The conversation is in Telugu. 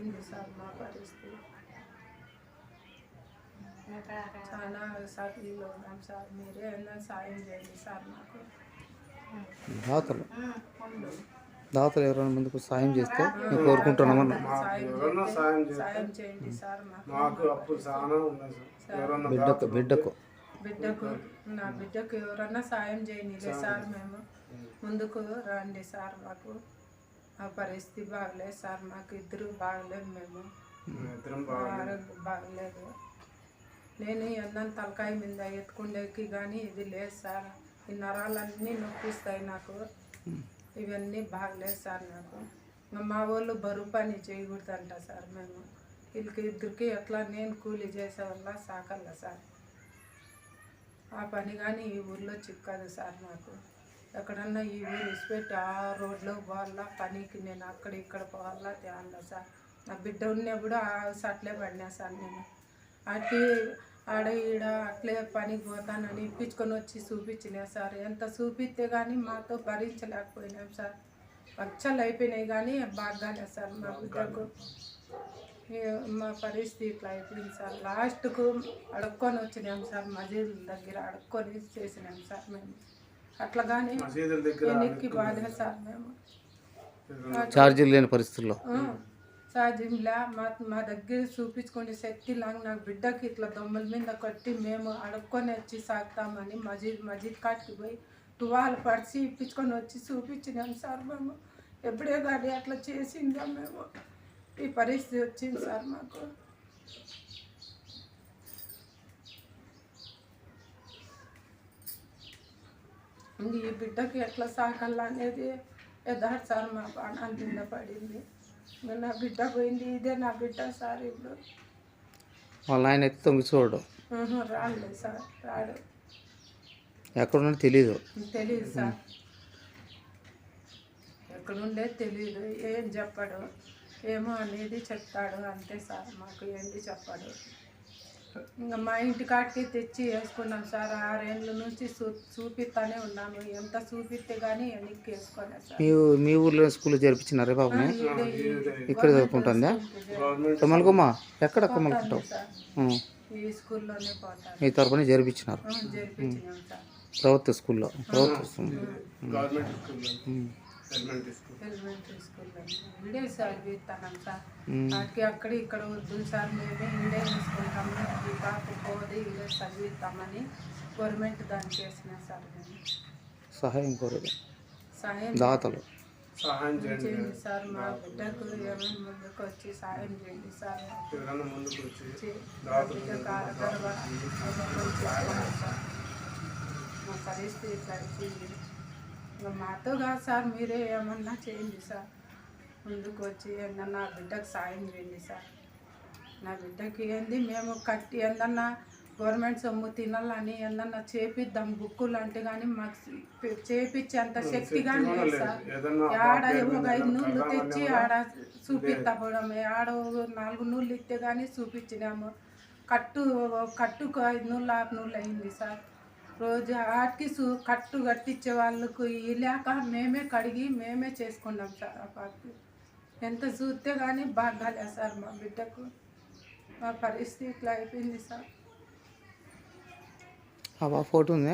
అయిపోయింది సార్ మా పరిస్థితి. చాలా సఫీలో ఉన్నాం సార్. మీరే సాయం చేయండి సార్ మాకు. దాతలు. దాతలు ఎవరైనా ముందుకు సాయం చేస్తే మేము కోరుకుంటున్నామన్న సాయం ఎవరన్నా చేయండి. సార్ మాకు. చాలా ఉన్నాయి సార్. బిడ్డకు బిడ్డకు. బిడ్డకు నా బిడ్డకు ఎవరన్నా సాయం చేయండి సార్ మేము. ముందుకు రండి సార్ మాకు. ఆ పరిస్థితి బాగలేదు సార్. మాకు ఇద్దరు బాగలేదు మేము. ఆరోగ్యం బాగలేదు. నేను ఎన్నంత తలకాయ మీద ఎత్తుకుండేకి కానీ ఇది లేదు సార్. ఈ నరాలన్నీ నొప్పిస్తాయి నాకు. ఇవన్నీ బాగలేదు సార్ నాకు. మా వాళ్ళు బరువు పని చేయకూడదంట సార్ మేము. వీళ్ళకి ఇద్దరికి ఎట్లా నేను కూలీ చేసే వల్ల సాకల్లా సార్. ఆ పని కానీ ఈ ఊర్లో చిక్కదు సార్ నాకు ఎక్కడన్నా ఈ ఊరు ఇసిపెట్టి ఆ రోడ్లో పోవాలా పనికి నేను అక్కడ ఇక్కడ పోవాలా తేవాలా సార్? నా బిడ్డ ఉన్నప్పుడు ఆ అట్లే పడినా సార్ నేను. అట్టి ఆడ ఈడ అట్లే పనికి పోతానని ఇప్పించుకొని వచ్చి చూపించినా సార్. ఎంత చూపిస్తే కానీ మాతో భరించలేకపోయినాం సార్. పచ్చలు అయిపోయినాయి కానీ బాగానే సార్ మా బిడ్డకు. మా పరిస్థితి ఇట్లా అయిపోయింది సార్. లాస్ట్కు అడుక్కొని వచ్చినాం సార్. మజీద్ దగ్గర అడుక్కొని చేసినాం సార్ మేము. అట్లా కానీ సార్ మేము. ఛార్జీలు లేని పరిస్థితుల్లో. సాధ్యంలా మా మా దగ్గర చూపించుకునే శక్తి లాగా నాకు బిడ్డకి ఇట్లా దొమ్మల మీద కొట్టి మేము అడుక్కొని వచ్చి సాగుతామని మజీద్ మజీద్ కాటికి పోయి టువాలు పడిచి ఇప్పించుకొని వచ్చి చూపించినాం సార్ మేము. ఎప్పుడే కానీ అట్లా చేసిందా మేము. ఈ పరిస్థితి వచ్చింది సార్ మాకు. ఈ బిడ్డకి ఎట్లా సాకాలా అనేది యథార్థ సార్ మా ప్రాణాల కింద పడింది. నా బిడ్డ పోయింది. ఇదే నా బిడ్డ సార్ ఇప్పుడు. వాళ్ళ ఆయన అయితే తొంగి చూడడు. ఉహు, రాలేదు సార్. రాడు. ఎక్కడున్నా తెలియదు తెలియదు సార్. ఎక్కడుండే తెలియదు ఏం చెప్పడు. ఏమో అనేది చెప్తాడు. అంతే సార్. మాకు ఏంటి చెప్పడు. ఇంకా మా ఇంటి కాటికి తెచ్చి వేసుకున్నాం సార్. ఆరేళ్ళ నుంచి చూపిస్తానే ఉన్నాము. ఎంత చూపిస్తే కానీ వెనక్కి వేసుకోలేదు సార్. మీ మీ ఊర్లో స్కూల్లో జరిపించినారే బాబుని ఇక్కడ చదువుకుంటుందా? కొమ్మలకొమ్మ ఎక్కడ కొమ్మలకుంటావు సార్. ఈ స్కూల్లోనే పోతాను. మీ తరపున జరిపించినారు. ప్రభుత్వ స్కూల్లో ప్రభుత్వ ఎలిమెంటరీ స్కూల్ ఇడే సార్. వాటికి అక్కడ ఇక్కడ వద్దు సార్ మేమే ఇడే తీసుకుంటాము ఈ పాప పోది ఇదే చదివిస్తామని గవర్నమెంట్ దానికి వేసిన సార్. మేము సహాయం కోరదు సాయం దాతలు సహాయం చేయండి సార్ మా బిడ్డకు ఏమైనా ముందుకు వచ్చి సాయం చేయండి సార్ ముందుకు వచ్చి మా పరిస్థితి ఇంకా మాతో కాదు సార్ మీరే ఏమన్నా చేయండి సార్. ముందుకు వచ్చి ఏమన్నా నా బిడ్డకు సాయం చేయండి సార్. నా బిడ్డకి ఏంది మేము కట్టి ఏందన్నా గవర్నమెంట్ సొమ్ము తినాలని ఏందన్నా చేపిద్దాం బుక్కులు అంటే కానీ మాకు చేపించేంత శక్తి కానీ లేదు సార్. ఏదన్నా ఆడ ఒక ఐదు నూళ్ళు తెచ్చి ఆడ చూపిస్తామే ఆడ నాలుగు నూళ్ళు ఇస్తే కానీ చూపించినాము కట్టు కట్టుకు ఐదు నూళ్ళు ఆరు నూళ్ళు అయింది సార్. రోజు వాటికి సు కట్టు కట్టించే వాళ్ళకు ఇలాక మేమే కడిగి మేమే చేసుకున్నాం సార్ ఆ ఎంత చూస్తే కానీ బాగాలే సార్ మా బిడ్డకు. మా పరిస్థితి ఇట్లా అయిపోయింది సార్. ఫోటో ఉంది?